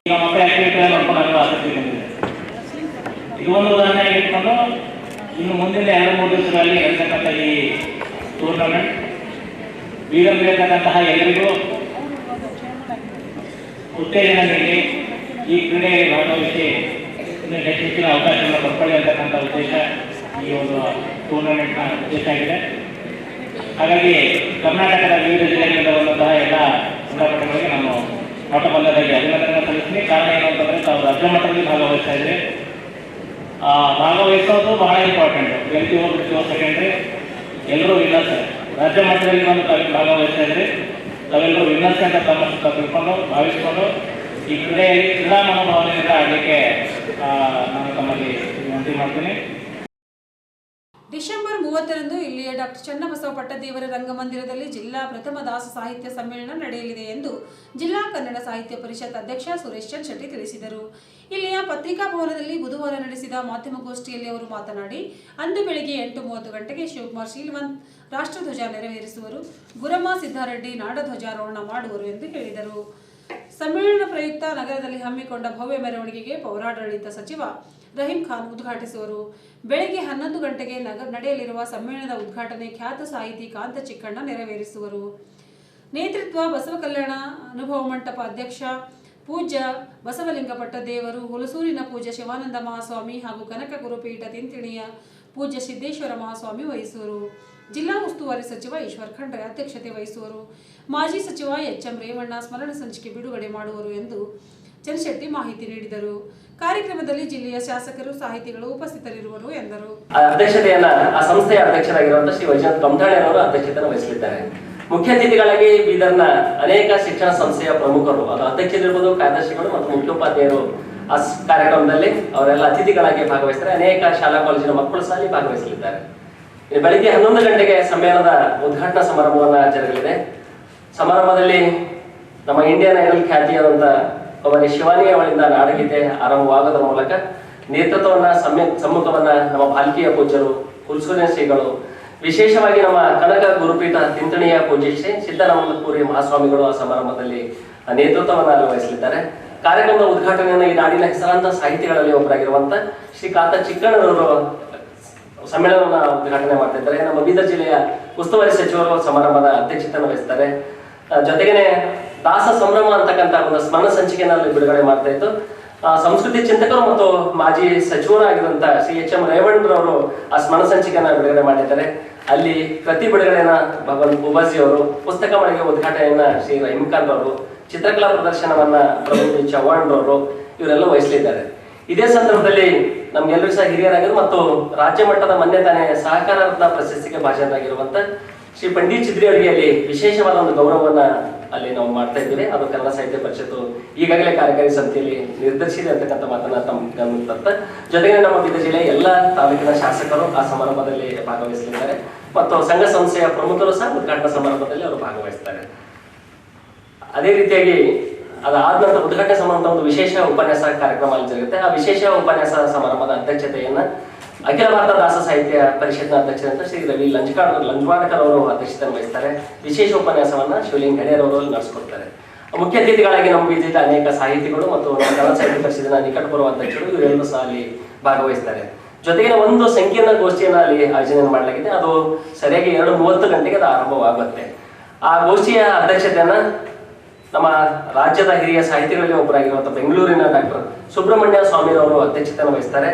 ಈಗ ಮಕ್ಕಳ ಆಕ್ಟಿವಿಟಿ ನೋಡ್ಕೊಂಡು ಆಸಕ್ತಿ ಬಂದಿದೆ ಉದಾಹರಣೆ ಆಗಿಟ್ಕೊಂಡು ಇನ್ನು ಮುಂದಿನ ಎರಡು ಮೂರು ದಿವಸಗಳಲ್ಲಿ ಇರತಕ್ಕಂಥ ಈ ಟೂರ್ನಮೆಂಟ್ ಬೀರಬೇಕಾದಂತಹ ಎಲ್ಲರಿಗೂ ಉತ್ತೇಜನ ನೀಡಿ ಈ ಕ್ರೀಡೆಯಲ್ಲಿ ಭಾಗವಹಿಸಿ ಇನ್ನು ಹೆಚ್ಚಿನ ಅವಕಾಶವನ್ನು ಪಡ್ಕೊಳ್ಳಿ ಅಂತಕ್ಕಂಥ ಉದ್ದೇಶ ಈ ಒಂದು ಟೂರ್ನಮೆಂಟ್ನ ಉದ್ದೇಶ ಆಗಿದೆ. ಹಾಗಾಗಿ ಕರ್ನಾಟಕದ ವಿವಿಧ ಜಿಲ್ಲೆಗಳಿಂದ ಬಂದಂತಹ ಎಲ್ಲ ಕ್ರೀಡಾಪಟುಗಳಿಗೆ ನಾನು ಮೊಟ್ಟಮೊದಲಾಗಿ ಅಭಿನಂದನೆ ಸಲ್ಲಿಸ್ತೀನಿ. ಕಾರಣ ಏನು ಅಂತಂದ್ರೆ ತಾವು ರಾಜ್ಯ ಮಟ್ಟದಲ್ಲಿ ಭಾಗವಹಿಸ್ತಾ ಇದ್ರೆ ಭಾಗವಹಿಸೋದು ಬಹಳ ಇಂಪಾರ್ಟೆಂಟ್ ಗೆಲ್ತೀವೋ ಬಿಡ್ತೀವೋ ಸೆಕೆಂಡ್ರಿ ಎಲ್ಲರೂ ವಿನ್ನರ್ಸ್. ರಾಜ್ಯ ಮಟ್ಟದಲ್ಲಿ ನಾನು ತಾವು ಭಾಗವಹಿಸ್ತಾ ಇದ್ರೆ ತಾವೆಲ್ಲರೂ ವಿನ್ನರ್ಸ್ ಅಂತ ತಮ್ಮ ಸುತ್ತ ತಿಳ್ಕೊಂಡು, ಭಾವಿಸ್ಕೊಂಡು, ಈ ಕ್ರೀಡೆಯಲ್ಲಿ ಕ್ರೀಡಾ ಮನೋಭಾವನೆಯಿಂದ ಆಡಲಿಕ್ಕೆ ನಾನು ತಮ್ಮಲ್ಲಿ ವಿನಂತಿ ಮಾಡ್ತೀನಿ. ಮೂವತ್ತರಂದು ಇಲ್ಲಿಯ ಡಾಕ್ಟರ್ ಚನ್ನಬಸವ ಪಟ್ಟದೇವರ ರಂಗಮಂದಿರದಲ್ಲಿ ಜಿಲ್ಲಾ ಪ್ರಥಮ ದಾಸ ಸಾಹಿತ್ಯ ಸಮ್ಮೇಳನ ನಡೆಯಲಿದೆ ಎಂದು ಜಿಲ್ಲಾ ಕನ್ನಡ ಸಾಹಿತ್ಯ ಪರಿಷತ್ ಅಧ್ಯಕ್ಷ ಸುರೇಶ್ ಚಂದ್ ಶೆಟ್ಟಿ ತಿಳಿಸಿದರು. ಇಲ್ಲಿಯ ಪತ್ರಿಕಾ ಭವನದಲ್ಲಿ ಬುಧವಾರ ನಡೆಸಿದ ಮಾಧ್ಯಮಗೋಷ್ಠಿಯಲ್ಲಿ ಅವರು ಮಾತನಾಡಿ, ಅಂದು ಬೆಳಿಗ್ಗೆ ಎಂಟು ಮೂವತ್ತು ಗಂಟೆಗೆ ಶಿವಕುಮಾರ್ ಶೀಲ್ವಂತ್ ರಾಷ್ಟ್ರಧ್ವಜ ನೆರವೇರಿಸುವರು, ಗುರಮ್ಮ ಸಿದ್ದಾರೆಡ್ಡಿ ನಾಡಧ್ವಜಾರೋಹಣ ಮಾಡುವರು ಎಂದು ಹೇಳಿದರು. ಸಮ್ಮೇಳನ ಪ್ರಯುಕ್ತ ನಗರದಲ್ಲಿ ಹಮ್ಮಿಕೊಂಡ ಭವ್ಯ ಮೆರವಣಿಗೆಗೆ ಪೌರಾಡಳಿತ ಸಚಿವ ರಹೀಂ ಖಾನ್ ಉದ್ಘಾಟಿಸುವರು. ಬೆಳಗ್ಗೆ ಹನ್ನೊಂದು ಗಂಟೆಗೆ ನಗರ ನಡೆಯಲಿರುವ ಸಮ್ಮೇಳನದ ಉದ್ಘಾಟನೆ ಖ್ಯಾತ ಸಾಹಿತಿ ಕಾಂತ ಚಿಕ್ಕಣ್ಣ ನೆರವೇರಿಸುವರು. ನೇತೃತ್ವ ಬಸವ ಕಲ್ಯಾಣ ಅನುಭವ ಮಂಟಪ ಅಧ್ಯಕ್ಷ ಪೂಜ್ಯ ಬಸವಲಿಂಗ ಪಟ್ಟದೇವರು ಹುಲಸೂರಿನ ಪೂಜ್ಯ ಶಿವಾನಂದ ಮಹಾಸ್ವಾಮಿ ಹಾಗೂ ಕನಕ ಗುರುಪೀಠ ತಿಂತಿಣಿಯ ಪೂಜ್ಯ ಸಿದ್ದೇಶ್ವರ ಮಹಾಸ್ವಾಮಿ ವಹಿಸುವರು. ಜಿಲ್ಲಾ ಉಸ್ತುವಾರಿ ಸಚಿವ ಈಶ್ವರ್ ಖಂಡ್ರೆ ಅಧ್ಯಕ್ಷತೆ ವಹಿಸುವರು. ಮಾಜಿ ಸಚಿವ ಎಚ್ ಎಂ ರೇವಣ್ಣ ಸ್ಮರಣ ಸಂಚಿಕೆ ಬಿಡುಗಡೆ ಮಾಡುವರು ಎಂದು ಚನ್ಶೆಟ್ಟಿ ಮಾಹಿತಿ ನೀಡಿದರು. ಕಾರ್ಯಕ್ರಮದಲ್ಲಿ ಜಿಲ್ಲೆಯ ಶಾಸಕರು, ಸಾಹಿತಿಗಳು ಉಪಸ್ಥಿತರಿರುವರು, ಎಂದರು. ಅಧ್ಯಕ್ಷತೆಯನ್ನ, ಆ ಸಂಸ್ಥೆಯ ಅಧ್ಯಕ್ಷರಾಗಿರುವಂತಹ ಶ್ರೀ ವೈಜನಾಥ್ ಕಂಧಾಳೆಯವರು ಅಧ್ಯಕ್ಷತೆಯನ್ನು ವಹಿಸಲಿದ್ದಾರೆ. ಮುಖ್ಯ ಅತಿಥಿಗಳಾಗಿ ಬೀದರ್ನ ಅನೇಕ ಶಿಕ್ಷಣ ಸಂಸ್ಥೆಯ ಪ್ರಮುಖರು, ಅದು ಅಧ್ಯಕ್ಷರಿರ್ಬೋದು ಕಾರ್ಯದರ್ಶಿಗಳು ಮತ್ತು ಮುಖ್ಯೋಪಾಧ್ಯಾಯರು ಆ ಕಾರ್ಯಕ್ರಮದಲ್ಲಿ ಅವರೆಲ್ಲ ಅತಿಥಿಗಳಾಗಿ ಭಾಗವಹಿಸ್ತಾರೆ. ಅನೇಕ ಶಾಲಾ ಕಾಲೇಜಿನ ಮಕ್ಕಳು ಸಹ ಅಲ್ಲಿ ಭಾಗವಹಿಸಲಿದ್ದಾರೆ. ಬೆಳಿಗ್ಗೆ ಹನ್ನೊಂದು ಗಂಟೆಗೆ ಸಮ್ಮೇಳನದ ಉದ್ಘಾಟನಾ ಸಮಾರಂಭವನ್ನ ಜರುಗಲಿದೆ. ಸಮಾರಂಭದಲ್ಲಿ ನಮ್ಮ ಇಂಡಿಯನ್ ಐಡಲ್ ಖ್ಯಾತಿಯಾದಂಥ ಅವರ ಶಿವಾನಿಯ ಅವಳಿಂದ ನಾಡಗೀತೆ ಆರಂಭವಾಗದ ಮೂಲಕ ನೇತೃತ್ವವನ್ನ ಸಮ್ಯ ಸಮ್ಮುಖವನ್ನ ನಮ್ಮ ಬಾಲ್ಕಿಯ ಪೂಜ್ಯರು ಹುಲ್ಸೂರಿನ ಶ್ರೀಗಳು, ವಿಶೇಷವಾಗಿ ನಮ್ಮ ಕನಕ ಗುರುಪೀಠ ತಿಂತಣಿಯ ಪೂಜ್ಯ ಶ್ರೀ ಸಿದ್ದರಾಮಪುರಿ ಮಹಾಸ್ವಾಮಿಗಳು ಆ ಸಮಾರಂಭದಲ್ಲಿ ನೇತೃತ್ವವನ್ನು ನಿರ್ವಹಿಸಲಿದ್ದಾರೆ. ಕಾರ್ಯಕ್ರಮದ ಉದ್ಘಾಟನೆಯನ್ನು ಈ ನಾಡಿನ ಹೆಸರಾಂತ ಸಾಹಿತಿಗಳಲ್ಲಿ ಒಬ್ಬರಾಗಿರುವಂತ ಶ್ರೀ ಕಾತ ಚಿಕ್ಕಣ್ಣನವರು ಸಮ್ಮೇಳನವನ್ನ ಉದ್ಘಾಟನೆ ಮಾಡ್ತಿದ್ದಾರೆ ನಮ್ಮ ಬೀದರ್ ಜಿಲ್ಲೆಯ ಉಸ್ತುವಾರಿ ಸಚಿವರು ಸಮಾರಂಭದ ಅಧ್ಯಕ್ಷತೆಯನ್ನು ವಹಿಸ್ತಾರೆ. ಜೊತೆಗೆ ಜೊತೆಗೇನೆ ದಾಸ ಸಂಭ್ರಮ ಅಂತಕ್ಕಂತ ಒಂದು ಸ್ಮರಣ ಸಂಚಿಕೆಯಲ್ಲಿ ಬಿಡುಗಡೆ ಮಾಡ್ತಾ ಇತ್ತು. ಸಂಸ್ಕೃತಿ ಚಿಂತಕರು ಮತ್ತು ಮಾಜಿ ಸಚಿವರಾಗಿರುವಂತ ಶ್ರೀ ಎಚ್ ಎಂ ರೇವಣ್ಣರವರು ಆ ಸ್ಮರಣ ಸಂಚಿಕೆಯನ್ನ ಬಿಡುಗಡೆ ಮಾಡಿದ್ದಾರೆ. ಅಲ್ಲಿ ಕೃತಿ ಬಿಡುಗಡೆಯನ್ನ ಭಗವಾನ್ ಬುಬಾಜಿ ಅವರು, ಪುಸ್ತಕ ಮಳಿಗೆ ಉದ್ಘಾಟನೆಯನ್ನ ಶ್ರೀ ರಹಿಮ್ಖಾನ್ ಅವರು, ಚಿತ್ರಕಲಾ ಪ್ರದರ್ಶನವನ್ನ ಪ್ರಭು ಚವ್ಹಾಣ್ ಅವರು ಇವರೆಲ್ಲ ವಹಿಸಲಿದ್ದಾರೆ. ಇದೇ ಸಂದರ್ಭದಲ್ಲಿ ನಮ್ಗೆಲ್ಲರೂ ಸಹ ಹಿರಿಯರಾಗಿದ್ದು ಮತ್ತು ರಾಜ್ಯ ಮಟ್ಟದ ಮೊನ್ನೆ ತಾನೇ ಸಹಕಾರ ರತ್ನ ಪ್ರಶಸ್ತಿಗೆ ಭಾಜನರಾಗಿರುವಂತ ಶ್ರೀ ಪಂಡಿತ್ ಚಿದ್ರಿ ಅವರಿಗೆ ವಿಶೇಷವಾದ ಒಂದು ಗೌರವವನ್ನ ಅಲ್ಲಿ ನಾವು ಮಾಡ್ತಾ ಇದ್ದೀವಿ. ಅದು ಕನ್ನಡ ಸಾಹಿತ್ಯ ಪರಿಷತ್ತು ಈಗಾಗಲೇ ಕಾರ್ಯಕಾರಿ ಸಮಿತಿಯಲ್ಲಿ ನಿರ್ಧರಿಸಿದೆ ಅಂತಕ್ಕಂಥ ಮಾತನ್ನ ತಮ್ಮ ತರ್ತಾ ಜೊತೆಗೆ ನಮ್ಮ ಬೀದರ್ ಜಿಲ್ಲೆಯ ಎಲ್ಲ ತಾಲೂಕಿನ ಶಾಸಕರು ಆ ಸಮಾರಂಭದಲ್ಲಿ ಭಾಗವಹಿಸಲಿದ್ದಾರೆ. ಮತ್ತು ಸಂಘ ಸಂಸ್ಥೆಯ ಪ್ರಮುಖರು ಸಹ ಉದ್ಘಾಟನಾ ಸಮಾರಂಭದಲ್ಲಿ ಅವರು ಭಾಗವಹಿಸ್ತಾರೆ. ಅದೇ ರೀತಿಯಾಗಿ ಅದಾದ ನಂತರ ಉದ್ಘಾಟನೆ ಸಮಾರಂಭ ಒಂದು ವಿಶೇಷ ಉಪನ್ಯಾಸ ಕಾರ್ಯಕ್ರಮ ಅಲ್ಲಿ ಜರುಗುತ್ತೆ. ಆ ವಿಶೇಷ ಉಪನ್ಯಾಸ ಸಮಾರಂಭದ ಅಧ್ಯಕ್ಷತೆಯನ್ನ ಅಖಿಲ ಭಾರತ ದಾಸ ಸಾಹಿತ್ಯ ಪರಿಷತ್ನ ಅಧ್ಯಕ್ಷರಂತ ಶ್ರೀ ರವಿ ಲಂಜಕಾಡ್ ಲಂಜವಾಡಕರ್ ಅವರು ಅಧ್ಯಕ್ಷತೆ ವಹಿಸ್ತಾರೆ. ವಿಶೇಷ ಉಪನ್ಯಾಸವನ್ನ ಶಿವಲಿಂಗ್ ಅವರು ನಡೆಸಿಕೊಡ್ತಾರೆ. ಮುಖ್ಯ ಅತಿಥಿಗಳಾಗಿ ನಮ್ಮ ಬೀದಿದ ಅನೇಕ ಸಾಹಿತಿಗಳು ಮತ್ತು ಕನ್ನಡ ಸಾಹಿತ್ಯ ಪರಿಷತ್ತಿನ ನಿಕಟಪೂರ್ವ ಅಧ್ಯಕ್ಷರು, ಇವರೆಲ್ಲರೂ ಸಹ ಅಲ್ಲಿ ಭಾಗವಹಿಸ್ತಾರೆ. ಜೊತೆಗೆ ಒಂದು ಸಂಕೀರ್ಣ ಗೋಷ್ಠಿಯನ್ನ ಅಲ್ಲಿ ಆಯೋಜನೆ ಮಾಡಲಾಗಿದೆ. ಅದು ಸರಿಯಾಗಿ ಎರಡು ಮೂವತ್ತು ಗಂಟೆಗೆ ಅದು ಆರಂಭವಾಗುತ್ತೆ. ಆ ಗೋಷ್ಠಿಯ ಅಧ್ಯಕ್ಷತೆಯನ್ನ ನಮ್ಮ ರಾಜ್ಯದ ಹಿರಿಯ ಸಾಹಿತಿಗಳಲ್ಲಿ ಒಬ್ಬರಾಗಿರುವಂತಹ ಬೆಂಗಳೂರಿನ ಡಾಕ್ಟರ್ ಸುಬ್ರಹ್ಮಣ್ಯ ಸ್ವಾಮಿರವರು ಅಧ್ಯಕ್ಷತೆಯನ್ನು ವಹಿಸ್ತಾರೆ.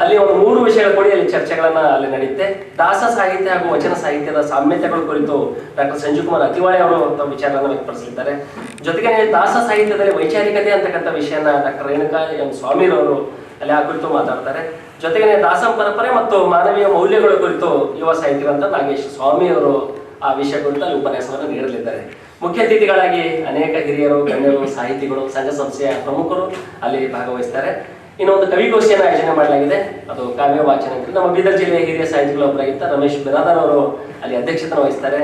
ಅಲ್ಲಿ ಒಂದು ಮೂರು ವಿಷಯಗಳ ಕೂಡಿ ಅಲ್ಲಿ ಚರ್ಚೆಗಳನ್ನ ಅಲ್ಲಿ ನಡೆಯುತ್ತೆ. ದಾಸ ಸಾಹಿತ್ಯ ಹಾಗೂ ವಚನ ಸಾಹಿತ್ಯದ ಸಾಮ್ಯತೆಗಳ ಕುರಿತು ಡಾಕ್ಟರ್ ಸಂಜೀವ್ ಕುಮಾರ್ ಅತಿವಾಳೆ ಅವರು ತಮ್ಮ ವಿಚಾರಗಳನ್ನು ವ್ಯಕ್ತಪಡಿಸಿದ್ದಾರೆ. ಜೊತೆಗೆ ದಾಸ ಸಾಹಿತ್ಯದಲ್ಲಿ ವೈಚಾರಿಕತೆ ಅಂತಕ್ಕಂಥ ವಿಷಯನ ಡಾಕ್ಟರ್ ರೇಣುಕಾ ಎಂ ಸ್ವಾಮಿರವರು ಅಲ್ಲಿ ಆ ಕುರಿತು ಮಾತಾಡ್ತಾರೆ. ಜೊತೆಗೆ ದಾಸ ಪರಂಪರೆ ಮತ್ತು ಮಾನವೀಯ ಮೌಲ್ಯಗಳ ಕುರಿತು ಯುವ ಸಾಹಿತಿಗಳಂತ ನಾಗೇಶ್ ಸ್ವಾಮಿ ಅವರು ಆ ವಿಷಯ ಕುರಿತು ಅಲ್ಲಿ ಉಪನ್ಯಾಸವನ್ನು ನೀಡಲಿದ್ದಾರೆ. ಮುಖ್ಯ ಅತಿಥಿಗಳಾಗಿ ಅನೇಕ ಹಿರಿಯರು, ಗಣ್ಯರು, ಸಾಹಿತಿಗಳು ಸಂಘ ಸಂಸ್ಥೆಯ ಪ್ರಮುಖರು ಅಲ್ಲಿ ಭಾಗವಹಿಸ್ತಾರೆ. ಇನ್ನು ಒಂದು ಕವಿಗೋಷ್ಠಿಯನ್ನು ಆಯೋಜನೆ ಮಾಡಲಾಗಿದೆ. ಅದು ಕಾವ್ಯ ವಾಚನ ನಮ್ಮ ಬೀದರ್ ಜಿಲ್ಲೆಯ ಹಿರಿಯ ಸಾಹಿತಿಗಳು ಒಬ್ಬರಾಗಿದ್ದ ರಮೇಶ್ ಬಿರಾದರ್ ಅವರು ಅಲ್ಲಿ ಅಧ್ಯಕ್ಷತೆ ವಹಿಸ್ತಾರೆ.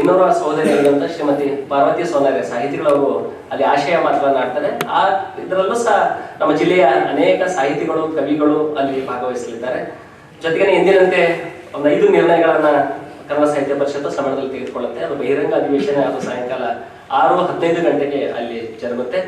ಇನ್ನೋರ್ವ ಸಹೋದರಿಯಾಗಿರುವಂತ ಶ್ರೀಮತಿ ಪಾರ್ವತಿ ಸೋನಾರೆ ಸಾಹಿತಿಗಳವರು ಅಲ್ಲಿ ಆಶಯ ಮಾತನಾಡ್ತಾರೆ ಆ ಇದರಲ್ಲೂ ಸಹ ನಮ್ಮ ಜಿಲ್ಲೆಯ ಅನೇಕ ಸಾಹಿತಿಗಳು, ಕವಿಗಳು ಅಲ್ಲಿ ಭಾಗವಹಿಸಲಿದ್ದಾರೆ. ಜೊತೆಗೆ ಎಂದಿನಂತೆ ಒಂದು ಐದು ನಿರ್ಣಯಗಳನ್ನ ಕನ್ನಡ ಸಾಹಿತ್ಯ ಪರಿಷತ್ತು ಸಮಯದಲ್ಲಿ ತೆಗೆದುಕೊಳ್ಳುತ್ತೆ. ಅದು ಬಹಿರಂಗ ಅಧಿವೇಶನ ಅದು ಸಾಯಂಕಾಲ ಆರು ಹದಿನೈದು ಗಂಟೆಗೆ ಅಲ್ಲಿ ಜರುಗುತ್ತೆ.